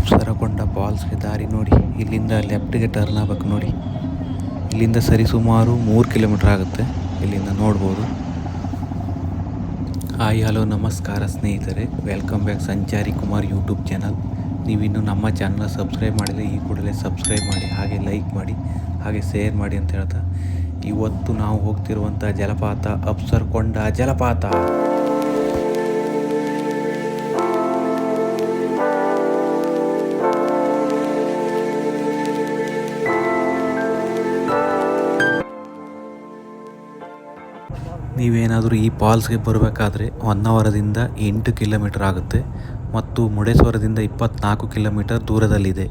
ಅಪ್ಸರಕೊಂಡ ಫಾಲ್ಸ್ಗೆ ದಾರಿ ನೋಡಿ. ಇಲ್ಲಿಂದ ಲೆಫ್ಟ್ಗೆ ಟರ್ನ್ ಆಗಬೇಕು ನೋಡಿ. ಇಲ್ಲಿಂದ ಸರಿಸುಮಾರು ಮೂರು ಕಿಲೋಮೀಟ್ರ್ ಆಗುತ್ತೆ. ಇಲ್ಲಿಂದ ನೋಡ್ಬೋದು. ಹಾಯ್, ಹಲೋ, ನಮಸ್ಕಾರ ಸ್ನೇಹಿತರೆ. ವೆಲ್ಕಮ್ ಬ್ಯಾಕ್ ಸಂಚಾರಿ ಕುಮಾರ್ ಯೂಟ್ಯೂಬ್ ಚಾನಲ್. ನೀವಿನ್ನು ನಮ್ಮ ಚಾನಲ್ ಸಬ್ಸ್ಕ್ರೈಬ್ ಮಾಡಿದರೆ ಈ ಕೂಡಲೇ ಸಬ್ಸ್ಕ್ರೈಬ್ ಮಾಡಿ, ಹಾಗೆ ಲೈಕ್ ಮಾಡಿ, ಹಾಗೆ ಶೇರ್ ಮಾಡಿ ಅಂತ ಹೇಳ್ತಾ. ಇವತ್ತು ನಾವು ಹೋಗ್ತಿರುವಂಥ ಜಲಪಾತ ಅಪ್ಸರ್ಕೊಂಡ ಜಲಪಾತ. ನೀವೇನಾದರೂ ಈ ಫಾಲ್ಸ್ಗೆ ಬರಬೇಕಾದ್ರೆ ಹೊನ್ನಾವರದಿಂದ ಎಂಟು ಕಿಲೋಮೀಟರ್ ಆಗುತ್ತೆ ಮತ್ತು ಮುಡೇಶ್ವರದಿಂದ ಇಪ್ಪತ್ತ್ನಾಲ್ಕು ಕಿಲೋಮೀಟರ್ ದೂರದಲ್ಲಿದೆ.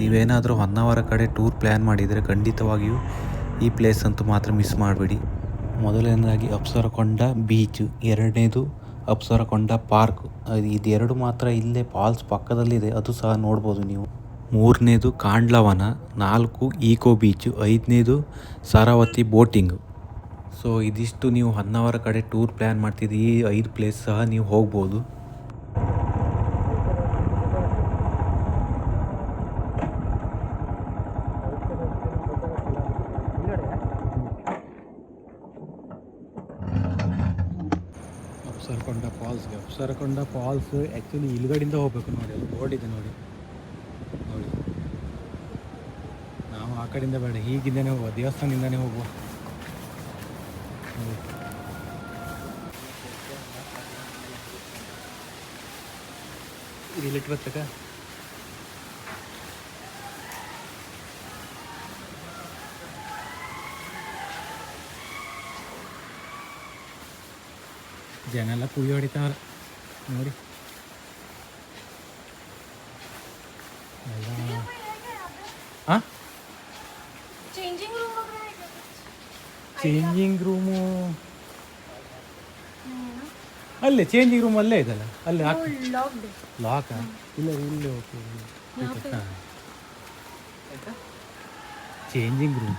ನೀವೇನಾದರೂ ಹೊನ್ನಾವರ ಕಡೆ ಟೂರ್ ಪ್ಲ್ಯಾನ್ ಮಾಡಿದರೆ ಖಂಡಿತವಾಗಿಯೂ ಈ ಪ್ಲೇಸ್ ಅಂತೂ ಮಾತ್ರ ಮಿಸ್ ಮಾಡಬೇಡಿ. ಮೊದಲನೇದಾಗಿ ಅಪ್ಸರಕೊಂಡ ಬೀಚು ಎರಡನೇದು ಅಪ್ಸರಕೊಂಡ ಪಾರ್ಕ್ ಇದೆರಡು ಮಾತ್ರ ಇಲ್ಲೇ ಫಾಲ್ಸ್ ಪಕ್ಕದಲ್ಲಿದೆ, ಅದು ಸಹ ನೋಡ್ಬೋದು ನೀವು. ಮೂರನೇದು ಕಾಂಡ್ಲವನ, ನಾಲ್ಕು ಈಕೋ ಬೀಚು ಐದನೇದು ಸರಾವತಿ ಬೋಟಿಂಗು ಸೊ ಇದಿಷ್ಟು ನೀವು ಹೊನ್ನಾವರ ಕಡೆ ಟೂರ್ ಪ್ಲ್ಯಾನ್ ಮಾಡ್ತಿದ್ದು ಈ ಐದು ಪ್ಲೇಸ್ ಸಹ ನೀವು ಹೋಗ್ಬೋದು. ಅಪ್ಸರಕೊಂಡ ಫಾಲ್ಸ್ಗೆ ಅಪ್ಸರಕೊಂಡ ಫಾಲ್ಸ್ ಆ್ಯಕ್ಚುಲಿ ಇಲ್ಗಡಿಂದ ಹೋಗ್ಬೇಕು ನೋಡಿ, ಅಲ್ಲಿ ರೋಡ್ ಇದೆ ನೋಡಿ. ನೋಡಿ. ನಾವು ಆ ಕಡೆಯಿಂದ ಬೇಡ, ಹೀಗಿಂದನೇ ಹೋಗುವ ದೇವಸ್ಥಾನದಿಂದನೇ ಹೋಗುವ ನೋಡಿ. ಇದು ಇಲ್ಲಿಟ್ಟು ಬರ್ತಕ್ಕ ಜನ ಎಲ್ಲ ಕುಯ್ಯಿ ಹೊಡಿತಾರ ನೋಡಿ ಎಲ್ಲ ಹಾಂ ಚೇಂಜಿಂಗ್ ರೂಮು ಅಲ್ಲೇ ಚೇಂಜಿಂಗ್ ರೂಮ್ ಅಲ್ಲೇ ಇದಲ್ಲ? ಅಲ್ಲೇ ಲಾಕ್ ಇಲ್ಲ ಇಲ್ಲಿ okay changing room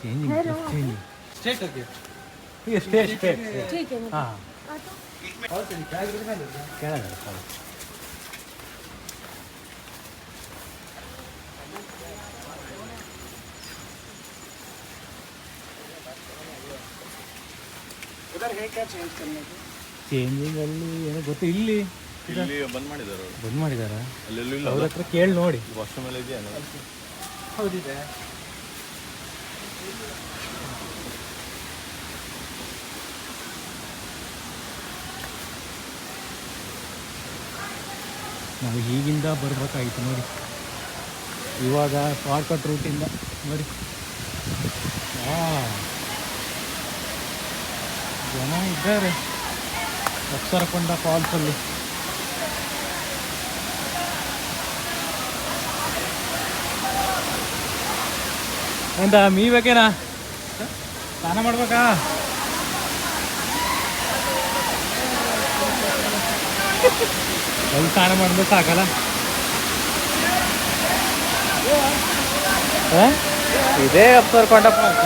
changing changing state okay state ಹಾಂ. ಕೆಳಗಡೆ ಚೇಂಜಿಂಗ್ ಅಲ್ಲಿ ಏನೋ ಗೊತ್ತು? ಇಲ್ಲಿ ಇಲ್ಲಿ ಬಂದ್ ಮಾಡಿದಾರೆ ಅವ್ರು. ಬಂದ್ ಮಾಡಿದಾರ? ಅಲ್ಲೆಲ್ಲೂ ಇಲ್ಲ. ಅವ್ರ ಹತ್ರ ಕೇಳಿ ನೋಡಿ. ವಾಶ್ರೂಮ್ ಎಲ್ಲ ಇದೆಯಾ ಹೌದಿದೆ. ನಾವು ಈಗಿಂದ ಬರ್ಬೇಕಾಗಿತ್ತು ನೋಡಿ. ಇವಾಗ ಶಾರ್ಟ್ಕಟ್ ರೂಟಿಂದ ನೋಡಿ. ಆ. ಜನ ಇದ್ದಾರೆ ಅಪ್ಸರಕೊಂಡ ಫಾಲ್ಸಲ್ಲಿ ಎಂತ ಮೀ ಬೇಕೇನಾ ಸ್ನಾನ ಮಾಡ್ಬೇಕಾ ಅಲ್ಲಿ ಸ್ನಾನ ಮಾಡಿದ್ರೆ ಸಾಕಲ್ಲ ಆ? ಇದೇ ಅಪ್ಸರ್ಕೊಂಡ ಫಾಲ್ಸ್